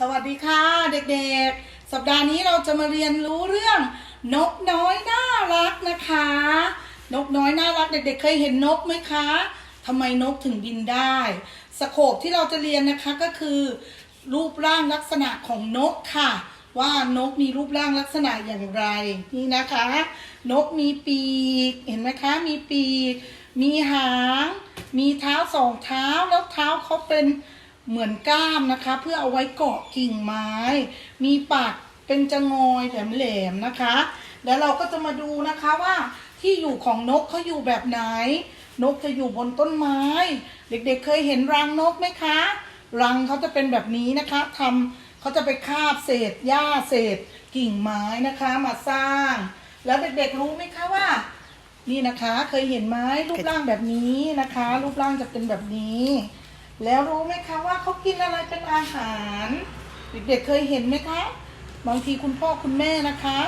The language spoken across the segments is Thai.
สวัสดีค่ะเด็กๆ สัปดาห์นี้เราจะมาเรียนรู้เรื่อง นกน้อยน่ารักนะคะ นกน้อยน่ารักเด็กๆ เคยเห็นนกไหมคะทำไมนกถึงบินได้ สโคปที่เราจะเรียนนะคะก็คือ รูปร่างลักษณะของนกค่ะ ว่านกมีรูปร่างลักษณะอย่างไรนี่นะคะ นกมีปีกเห็นไหมคะ มีปีก มีหาง มีเท้าสองเท้าแล้วเท้าเขาเป็น เหมือนก้ามนะคะ เพื่อเอาไว้เกาะกิ่งไม้ มีปากเป็นจะงอยแหลมๆนะคะ แล้วเราก็จะมาดูนะคะว่าที่อยู่ของนกเขาอยู่แบบไหน นกจะอยู่บนต้นไม้ เด็กๆเคยเห็นรังนกไหมคะ รังเขาจะเป็นแบบนี้นะคะทำเขาจะไปคาบเศษหญ้าเศษ กิ่งไม้นะคะมาสร้าง แล้วเด็กๆรู้ไหมคะว่า นี่นะคะเคยเห็นไหมรูปร่างแบบนี้นะคะ รูปร่างจะเป็นแบบนี้ แล้วรู้ไหมคะว่าเขากินอะไรเป็นอาหาร เด็กๆเคยเห็นไหมคะ บางทีคุณพ่อคุณแม่นะคะ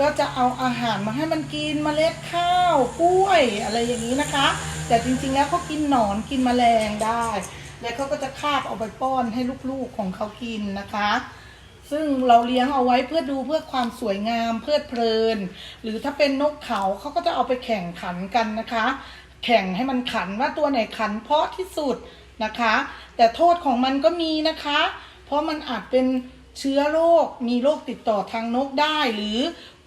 ก็จะเอาอาหารมาให้มันกินเมล็ดข้าวกล้วยอะไรอย่างนี้นะคะ แต่จริงๆแล้วเขากินหนอนกินแมลงได้ แล้วเขาก็จะคาบเอาไปป้อนให้ลูกๆของเขากินนะคะซึ่งเราเลี้ยงเอาไว้เพื่อดูเพื่อความสวยงามเพลิดเพลิน หรือถ้าเป็นนกเขาเขาก็จะเอาไปแข่งขันกันนะคะ แข่งให้มันขันว่าตัวไหนขันเพราะที่สุด นะคะ แต่โทษของมันก็มีนะคะ เพราะมันอาจเป็นเชื้อโรค มีโรคติดต่อทางนกได้ หรือ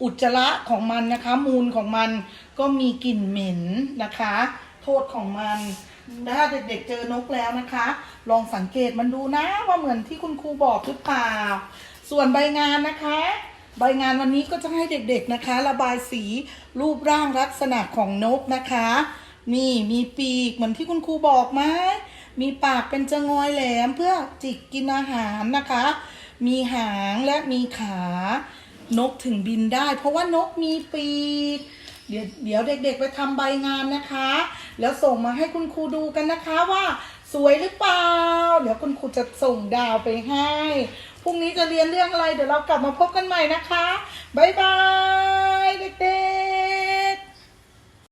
อุจจาระของมันนะคะ มูลของมันก็มีกลิ่นเหม็นนะคะ โทษของมันถ้าเด็กๆเจอนกแล้วนะคะ ลองสังเกตมันดูนะว่าเหมือนที่คุณครูบอกหรือเปล่า ส่วนใบงานนะคะ ใบงานวันนี้ก็จะให้เด็กๆนะคะ ระบายสีรูปร่างลักษณะของนกนะคะ นี่มีปีกเหมือนที่คุณครูบอกไหม มีปากเป็นจะงอยแหลมเพื่อจิกกินอาหารนะคะ มีหางและมีขานกถึงบินได้ เพราะว่านกมีปีก เดี๋ยวเดี๋ยวเด็กๆไปทำใบงานนะคะ แล้วส่งมาให้คุณครูดูกันนะคะว่าสวยหรือเปล่า เดี๋ยวคุณครูจะส่งดาวไปให้ พรุ่งนี้จะเรียนเรื่องอะไร เดี๋ยวเรากลับมาพบกันใหม่นะคะ บ๊ายบายเด็กๆ